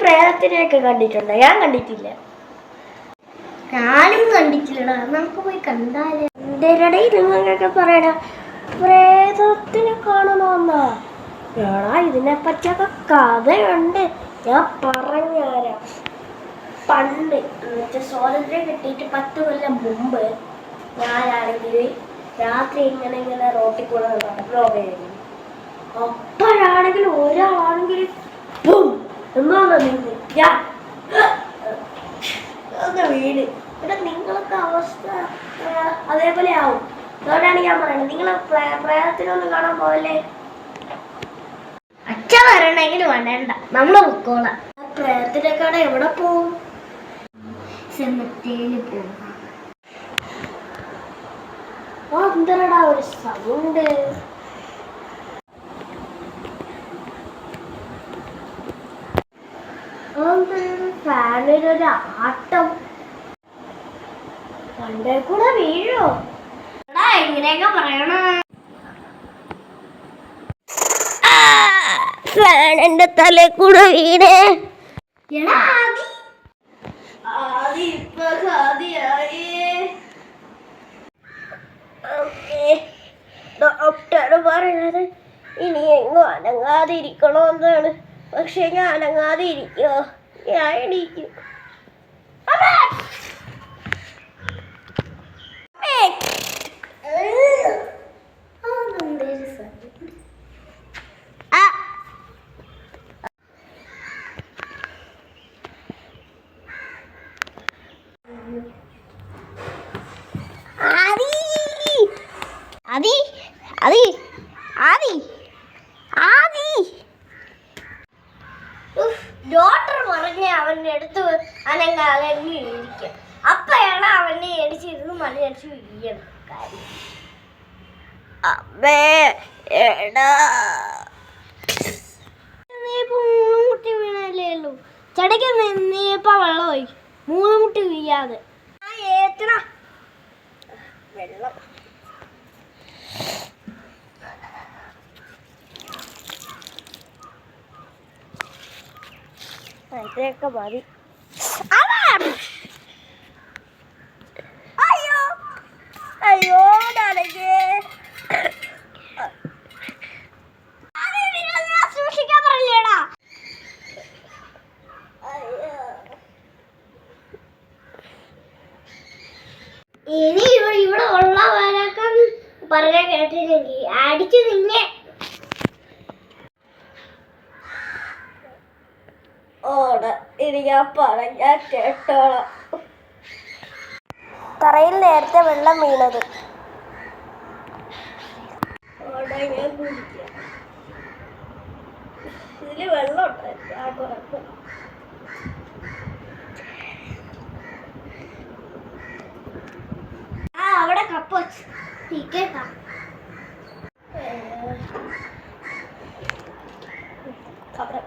പ്രേതത്തിനെയൊക്കെ കണ്ടിട്ടുണ്ടോ? ഞാൻ കണ്ടിട്ടില്ല. ഞാനും കണ്ടിട്ടില്ലടാ. നമുക്ക് പോയി കണ്ടാലേ. പറയണ പ്രേതത്തിനെ കാണണമെന്നാ എടാ ഇതിനെ പറ്റിയൊക്കെ കഥയുണ്ട്. ഞാൻ പറഞ്ഞുതരാം പണ്ട് എന്നുവെച്ചാൽ സ്വാതന്ത്ര്യം കിട്ടിയിട്ട് പത്ത് കൊല്ലം മുമ്പ് ഞാനാണെങ്കിൽ രാത്രി ഇങ്ങനെ ഇങ്ങനെ റോട്ടിൽ കൂടെ നടക്കുകയായിരുന്നു അപ്പോഴാണെങ്കിൽ ഒരാളാണെങ്കിൽ ബും നിങ്ങൾ നിന്ന് ഞാൻ ഒന്ന് വീട്. ഇവിടെ നിങ്ങളൊക്കെ അവസ്ഥ അതേപോലെ ആവും. അതുകൊണ്ടാണ് ഞാൻ പറയുന്നത്. നിങ്ങൾ പ്രേതത്തിനൊന്നും കാണാൻ പോകല്ലേ അച്ഛൻ വരണമെങ്കിൽ വരണ്ട നമ്മൾ പൊക്കോളാം. ആ പ്രേതത്തിനെ കാണാൻ എവിടെ പോവും? സെമിത്തേരിൽ പോകും ഓ എന്തരടാ ഒരു സൗണ്ട് ഫാനിലൊരു ആട്ടം പണ്ടേ കൂടെ വീഴോ? എടാ എങ്ങനെയൊക്കെ പറയണ? ഫാനിന്റെ തലേ കൂടെ വീണേ. എടാ ആദി. ആദി ഇപ്പൊ. അമ്മേ, ഡോക്ടർ പറയണത് ഇനി എങ്ങും അനങ്ങാതെ ഇരിക്കണമെന്നാണ് പക്ഷെ ഞാൻ അനങ്ങാതെ ഇരിക്കോ ഞാൻ എണീക്കും. Adi, Adi, Adi, സത്യം. ആ. ആദി ആദി ആദി ആദി ആദി ഉഫ്, ഡോക്ടർ പറഞ്ഞ് അവന്റെ അടുത്ത് അനങ്ങാതെ ഇരിക്കും. അപ്പയാണ് അവനെ എടിച്ചിരുന്ന് മണിയടിച്ച് വീഴണം കാര്യം. അമ്മേ എടാ. മൂന്ന് മുട്ടി വീണല്ലേ ഉള്ളൂ. ചടയ്ക്ക് നീയിപ്പോ വെള്ളമായി. മൂന്ന് മുട്ടി വീഴാതെ. ആ വെള്ളം. ആ, ഇത്രയൊക്കെ മതി! അയ്യോ. അയ്യോ പറഞ്ഞേടാ ഇനി ഇവിടെ ഉള്ള ഉള്ളവരൊക്കെ പറഞ്ഞ കേട്ടില്ലെങ്കിൽ അടിച്ചു നിന്നെ. ഇനി ഞാൻ പറഞ്ഞാൽ കേട്ടോളാം. തറയിൽ നേരത്തെ വെള്ളം വീണത്. ഞാൻ കുടിക്കാം വെള്ളം ഉണ്ടായിരുന്നു ആ ആ അവിടെ കപ്പ് വെച്ച്. തീക്കേട്ടാ അവിടെ